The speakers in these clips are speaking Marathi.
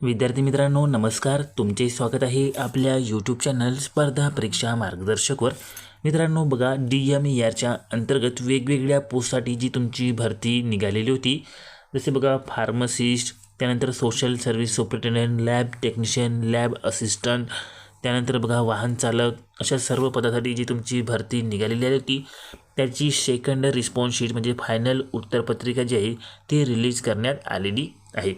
विद्यार्थी मित्रांनो नमस्कार. तुमचे स्वागत आहे आपल्या यूट्यूब चॅनल स्पर्धा परीक्षा मार्गदर्शकवर. मित्रांनो बघा डी एम ई आरच्या अंतर्गत वेगवेगळ्या पोस्टसाठी जी तुमची भरती निघालेली होती जसे बघा फार्मसिस्ट त्यानंतर social service superintendent lab technician lab assistant त्यानंतर बघा वाहन चालक अशा सर्व पदासाठी जी तुमची भरती निघालेली होती त्याची सेकंड रिस्पॉन्स शीट म्हणजे फायनल उत्तरपत्रिका जी आहे ती रिलीज करण्यात आलेली आहे.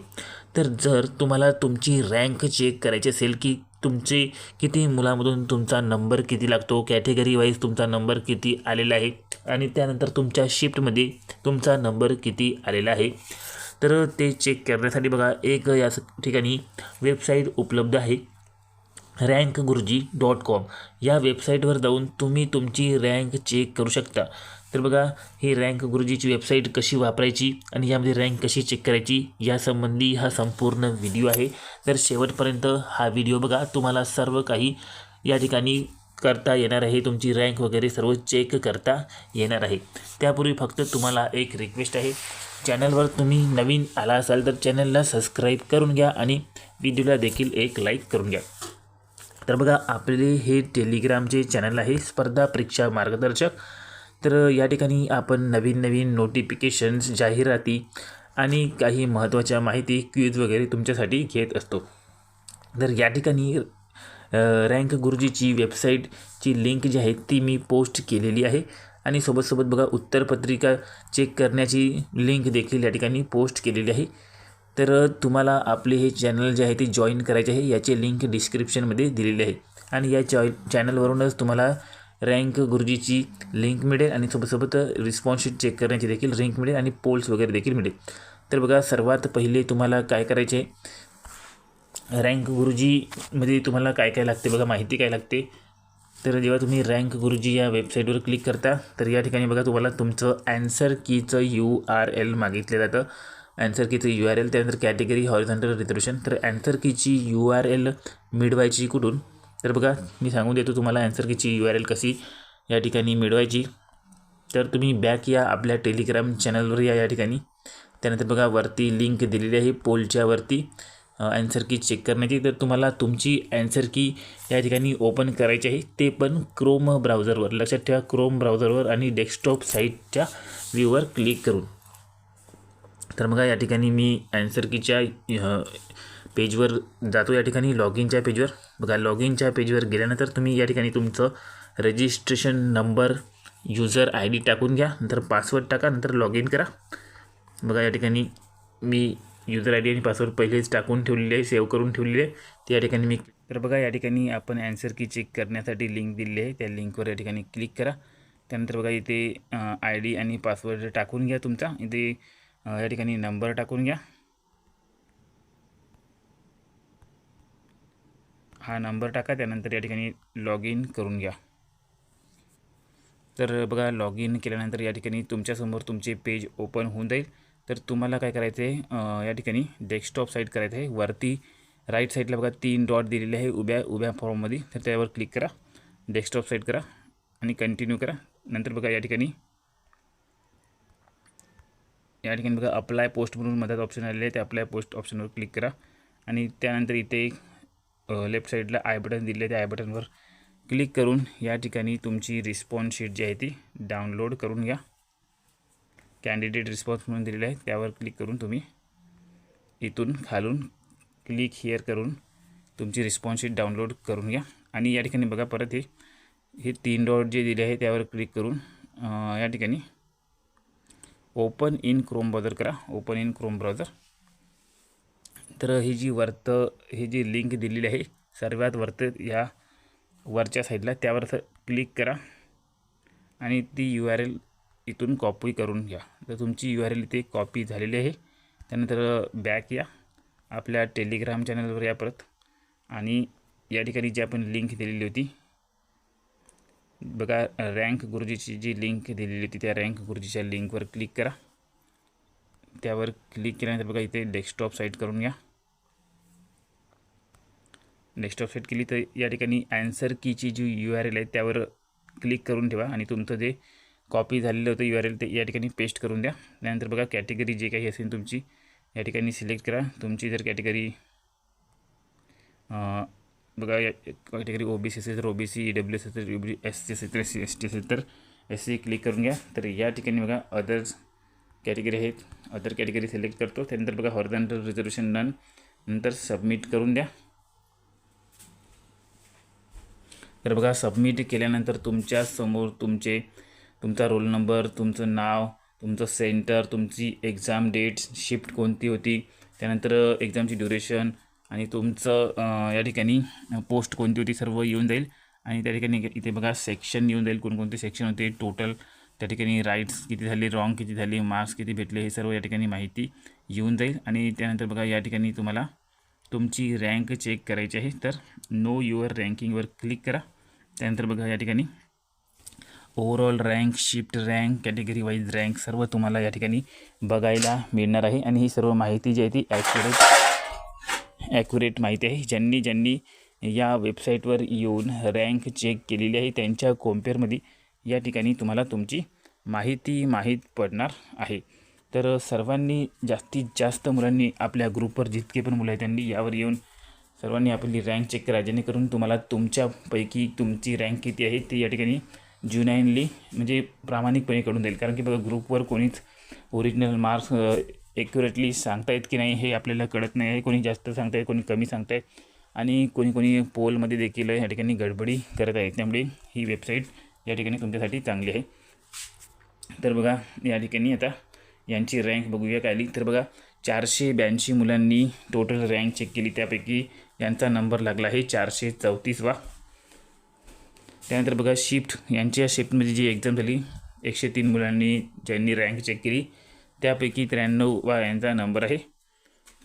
तर जर तुम्हाला तुमची रँक चेक करायची असेल की तुमचे किती मुलामधून तुमचा नंबर किती लागतो कॅटेगरी वाईज तुमचा नंबर किती आलेला आहे आणि त्यानंतर तुमच्या शिफ्टमध्ये तुमचा नंबर किती आलेला आहे. तर ते चेक करण्यासाठी बघा एक या ठिकाणी वेबसाईट उपलब्ध आहे. रँक गुरुजी डॉट कॉम या वेबसाईटवर जाऊन तुम्ही तुमची रँक चेक करू शकता. तर बघा ही रँक गुरुजीची वेबसाईट कशी वापरायची आणि यामध्ये रँक कशी चेक करायची यासंबंधी हा संपूर्ण व्हिडिओ आहे. तर शेवटपर्यंत हा व्हिडिओ बघा. तुम्हाला सर्व काही या ठिकाणी करता येणार आहे. तुमची रँक वगैरे सर्व चेक करता येणार आहे. त्यापूर्वी फक्त तुम्हाला एक रिक्वेस्ट आहे. चॅनलवर तुम्ही नवीन आला असाल तर चॅनलला सबस्क्राईब करून घ्या आणि व्हिडिओला देखील एक लाईक करून घ्या. तर बघा आपले हे टेलिग्रामचे चॅनल आहे. स्पर्धा परीक्षा मार्गदर्शक. तर या ठिकाणी आपण नवीन नवीन नोटिफिकेशन्स जाहिराती आणि काही महत्त्वाच्या माहिती क्यूज वगैरे तुमच्यासाठी घेत असतो. तर या ठिकाणी रँक गुरुजीची वेबसाईटची लिंक जी आहे ती मी पोस्ट केलेली आहे आणि सोबतसोबत बघा उत्तरपत्रिका चेक करण्याची लिंक देखील या ठिकाणी पोस्ट केलेली आहे. तर तुम्हाला आपले हे चॅनल जे आहे ते जॉईन करायचे आहे याची लिंक डिस्क्रिप्शनमध्ये दिलेली आहे. आणि या चॉ चॅनलवरूनच तुम्हाला रँक गुरुजीची लिंक मिळेल आणि सोबतसोबत रिस्पॉन्सशीट चेक करण्याची देखील लिंक मिळेल आणि पोल्स वगैरे देखील मिळेल. तर बघा सर्वात पहिले तुम्हाला काय करायचे? रँक गुरुजीमध्ये तुम्हाला काय काय लागते बघा माहिती काय लागते? तर जेव्हा तुम्ही रँक गुरुजी या वेबसाईटवर क्लिक करता तर या ठिकाणी बघा तुम्हाला तुमचं ॲन्सर कीचं यू आर एल मागितलं जातं. ॲन्सर कीचं यू आर एल त्यानंतर कॅटेगरी हॉरिझॉन्टल रिझर्वेशन तर ॲन्सर कीची यू आर एल मिळवायची कुठून? तर बघा मी सांगून देतो तुम्हाला ॲन्सर कीची यू आर एल कशी या ठिकाणी मिळवायची. तर तुम्ही बॅक या आपल्या टेलिग्राम चॅनलवर या या ठिकाणी. त्यानंतर बघा वरती लिंक दिलेली आहे पोलच्या वरती. ॲन्सर की चेक करण्याची. तर तुम्हाला तुमची ॲन्सर की या ठिकाणी ओपन करायची आहे. ते पण क्रोम ब्राउझरवर लक्षात ठेवा क्रोम ब्राउझरवर आणि डेस्कटॉप साईटच्या व्ह्यूवर क्लिक करून. तर बघा या ठिकाणी मी ॲन्सर कीच्या पेजवर जातो या ठिकाणी लॉग इनच्या पेजवर. बघा लॉग इनच्या पेजवर गेल्यानंतर तुम्ही या ठिकाणी तुमचं registration number user I D टाकून घ्या नंतर पासवर्ड टाका नंतर लॉग इन करा. बघा या ठिकाणी मी युजर आय डी आणि पासवर्ड पहिलेच टाकून ठेवलेले आहे सेव्ह करून ठेवलेले आहे. ते या ठिकाणी मी तर बघा या ठिकाणी आपण ॲन्सर की चेक करण्यासाठी लिंक दिलेली आहे. त्या लिंकवर या ठिकाणी क्लिक करा. त्यानंतर बघा इथे आय डी आणि पासवर्ड टाकून घ्या तुमचा. इथे या ठिकाणी नंबर टाकून घ्या. हा नंबर टाका त्यानंतर या ठिकाणी लॉग इन करून घ्या. तर बघा लॉग इन केल्यानंतर या ठिकाणी तुमच्यासमोर तुमचे पेज ओपन होऊन जाईल. तर तुम्हाला काय करायचं आहे या ठिकाणी डेस्कटॉप साईट करायचं आहे वरती राईट साईडला बघा तीन डॉट दिलेले आहे उभ्या उभ्या फॉर्ममध्ये तर त्यावर क्लिक करा डेस्कटॉप साईट करा आणि कंटिन्यू करा. नंतर बघा या ठिकाणी या ठिकाणी बघा अप्लाय पोस्ट म्हणून मधात ऑप्शन आलेले आहे. ते अप्लाय पोस्ट ऑप्शनवर क्लिक करा आणि त्यानंतर इथे लेफ्ट साईडला आय बटन दिले. त्या आय बटनवर क्लिक करून या ठिकाणी तुमची रिस्पॉन्स शीट जी आहे ती डाउनलोड करून घ्या. कॅन्डिडेट रिस्पॉन्स म्हणून दिलेला आहे. त्यावर क्लिक करून तुम्ही इथून खालून क्लिक हिअर करून तुमची रिस्पॉन्स शीट डाउनलोड करून घ्या. आणि या ठिकाणी बघा परत हे हे तीन डॉट जे दिले आहे त्यावर क्लिक करून या ठिकाणी ओपन इन क्रोम ब्राउझर करा. ओपन इन क्रोम ब्राउझर तर ही जी वर्त ही जी लिंक दिलेली आहे सर्वात वर्त या वरच्या साईडला त्यावर क्लिक करा आणि ती यू आर एल इथून कॉपी करून घ्या. तर तुमची यू आर एल इथे कॉपी झालेली आहे. त्यानंतर बॅक या. आपल्या टेलिग्राम चॅनलवर या परत. आणि या ठिकाणी जी आपण लिंक दिलेली होती बघा रँक गुरुजीची जी लिंक दिलेली होती त्या रँक गुरुजीच्या लिंकवर क्लिक करा. त्यावर क्लिक केल्यानंतर बघा इथे डेस्कटॉप साईट करून घ्या. नेक्स्ट साईट केली तर या ठिकाणी ॲन्सर कीची जी यू आर एल आहे त्यावर क्लिक करून ठेवा आणि तुमचं जे कॉपी झालेलं होतं यू आर एल ते या ठिकाणी पेस्ट करून द्या. त्यानंतर बघा कॅटेगरी जे काही असेल तुमची या ठिकाणी सिलेक्ट करा. तुमची जर कॅटेगरी बघा या कॅटेगरी ओ बी सी असेल तर O B C E W असेल यू बी एस सी असेल तर एस सी एस टी असेल तर एस सी क्लिक करून घ्या. तर या ठिकाणी बघा अदर्स कॅटेगरी आहेत. अदर कॅटेगरी सिलेक्ट करतो. त्यानंतर बघा हॉरिझॉन्टल रिझर्वेशन डन नंतर सबमिट करून द्या. तर बघा सबमिट केल्यानंतर तुमच्यासमोर तुमचे तुमचा रोल नंबर तुमचं नाव तुमचं सेंटर तुमची एक्झाम डेट शिफ्ट कोणती होती त्यानंतर uh, एक्झामची ड्युरेशन आणि तुमचं uh, या ठिकाणी uh, पोस्ट कोणती होती सर्व येऊन जाईल. आणि त्या ठिकाणी इथे बघा सेक्शन येऊन जाईल कोणकोणते सेक्शन होते टोटल त्या ठिकाणी राईट्स किती झाले रॉंग किती झाले मार्क्स किती भेटले हे सर्व या ठिकाणी माहिती येऊन जाईल. आणि त्यानंतर बघा या ठिकाणी तुम्हाला तुमची रँक चेक करायची आहे तर नो युअर रँकिंगवर क्लिक करा. त्यानंतर बघा या ठिकाणी. Overall rank shift rank category wise rank सर्व तुम्हाला या ठिकाणी बघायला मिळणार आहे. आणि ही सर्व माहिती जी आहे ती ॲक्युरेट ॲक्युरेट माहिती आहे. ज्यांनी ज्यांनी या वेबसाईटवर येऊन रँक चेक केलेली आहे त्यांच्या कॉम्पेअरमध्ये या ठिकाणी तुम्हाला तुमची माहिती माहीत पडणार आहे. तर सर्वांनी जास्तीत जास्त मुलांनी आपल्या ग्रुपवर जितके पण मुलं आहेत त्यांनी यावर येऊन सर्वांनी आपली रँक चेक करा. जेणेकरून तुम्हाला तुमच्यापैकी तुमची रँक किती आहे ती या ठिकाणी ज्युनाईनली म्हणजे प्रामाणिकपणे कळून जाईल. कारण की बघा ग्रुपवर कोणीच ओरिजिनल मार्क्स ॲक्युरेटली सांगतायत की नाही हे आपल्याला कळत नाही आहे. कोणी जास्त सांगताय कोणी कमी सांगताय आणि कोणी कोणी पोलमध्ये देखील या ठिकाणी गडबडी करत आहेत. त्यामुळे ही वेबसाईट या ठिकाणी तुमच्यासाठी चांगली आहे. तर बघा या ठिकाणी आता यांची रँक बघूया काय आली तर बघा चारशे ब्याऐंशी मुलांनी टोटल रँक चेक केली. त्यापैकी यांचा नंबर लागला आहे चारशे चौतीसवा त्यानंतर बघा शिफ्ट यांच्या शिफ्टमध्ये जी एक्झाम झाली एकशे तीन मुलांनी ज्यांनी रँक चेक केली त्यापैकी त्र्याण्णववा यांचा नंबर आहे.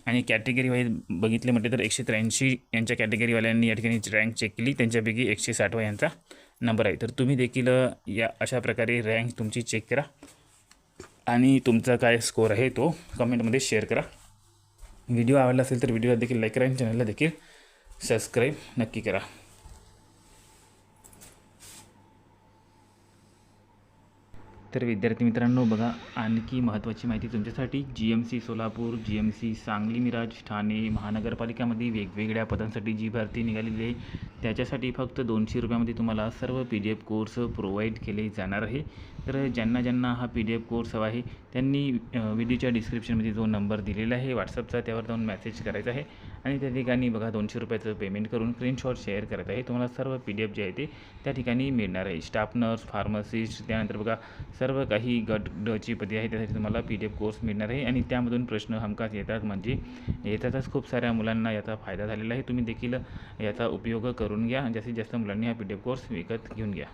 आणि कॅटेगरी वाईज बघितले म्हटले तर एकशे त्र्याऐंशी यांच्या कॅटेगरीवाल्यांनी या ठिकाणी रँक चेक केली त्यांच्यापैकी एकशे साठवा यांचा नंबर आहे. तर तुम्ही देखील या अशा प्रकारे रँक तुमची चेक करा. आणि तुमचा काय स्कोर आहे तो कमेंटमध्ये शेअर करा. व्हिडिओ आवडला असेल तर व्हिडिओला देखील लाईक करा आणि चॅनलला देखील सबस्क्राईब नक्की करा. तर विद्यार्थी मित्रांनो बघा आणखी महत्त्वाची माहिती तुमच्यासाठी G M C Solapur G M C Sangli Miraj Thane महानगरपालिकामध्ये वेगवेगळ्या पदांसाठी जी भरती निघालेली आहे. त्याच्यासाठी फक्त दोनशे रुपयामध्ये तुम्हाला सर्व P D F course provide केले जाणार आहे. तर ज्यांना ज्यांना हा पी डी एफ कोर्स हवा आहे त्यांनी व्हिडिओच्या डिस्क्रिप्शनमध्ये जो नंबर दिलेला आहे व्हॉट्सअपचा त्यावर जाऊन मेसेज करायचा आहे. आणि त्या ठिकाणी बघा दोनशे रुपयाचं पेमेंट करून स्क्रीनशॉट शेअर करायचं आहे. तुम्हाला सर्व पी डी एफ जे आहे ते त्या ठिकाणी मिळणार आहे. स्टाफ नर्स फार्मसिस्ट त्यानंतर बघा सर्व काही गट डची पदे आहे त्यासाठी तुम्हाला पी डी एफ कोर्स मिळणार आहे. आणि त्यामधून प्रश्न हमखास येतात म्हणजे येतातच खूप साऱ्या मुलांना याचा फायदा झालेला आहे. तुम्ही देखील याचा उपयोग करून घ्या. जास्तीत जास्त मुलांनी हा पी डी एफ कोर्स विकत घेऊन घ्या.